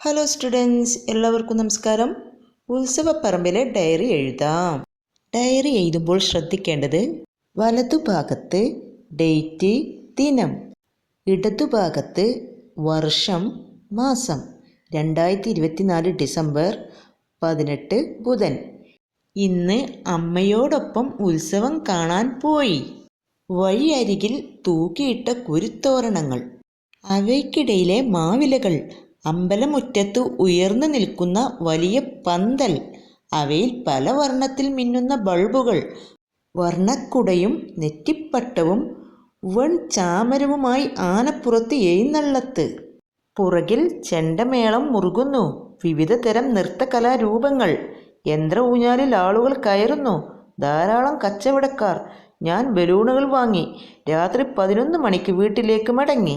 Hello students എല്ലാവർക്കും നമസ്കാരം. ഉത്സവപ്പറമ്പിലെ diary എഴുതാം. ഡയറി എഴുതുമ്പോൾ ശ്രദ്ധിക്കേണ്ടത് വലതുഭാഗത്ത് ഡേറ്റ് ദിനം. ഇടതുഭാഗത്ത് വർഷം മാസം. രണ്ടായിരത്തി ഇരുപത്തിനാല് ഡിസംബർ പതിനെട്ട് ബുധൻ. ഇന്ന് അമ്മയോടൊപ്പം ഉത്സവം കാണാൻ പോയി. വഴിയരികിൽ തൂക്കിയിട്ട കുരുത്തോരണങ്ങൾ. അവയ്ക്കിടയിലെ മാവിലകൾ അമ്പലമുറ്റത്ത് ഉയർന്നു നിൽക്കുന്ന വലിയ പന്തൽ. അവയിൽ പല വർണത്തിൽ മിന്നുന്ന ബൾബുകൾ. വർണക്കുടയും നെറ്റിപ്പട്ടവും വൺ ചാമരവുമായി ആനപ്പുറത്ത് എഴുന്നള്ളത്ത്. പുറകിൽ ചെണ്ടമേളം മുറുകുന്നു. വിവിധ തരം നൃത്തകലാരൂപങ്ങൾ. യന്ത്ര ഊഞ്ഞാലിൽ ആളുകൾ കയറുന്നു. ധാരാളം കച്ചവടക്കാർ. ഞാൻ ബലൂണുകൾ വാങ്ങി. രാത്രി പതിനൊന്ന് മണിക്ക് വീട്ടിലേക്ക് മടങ്ങി.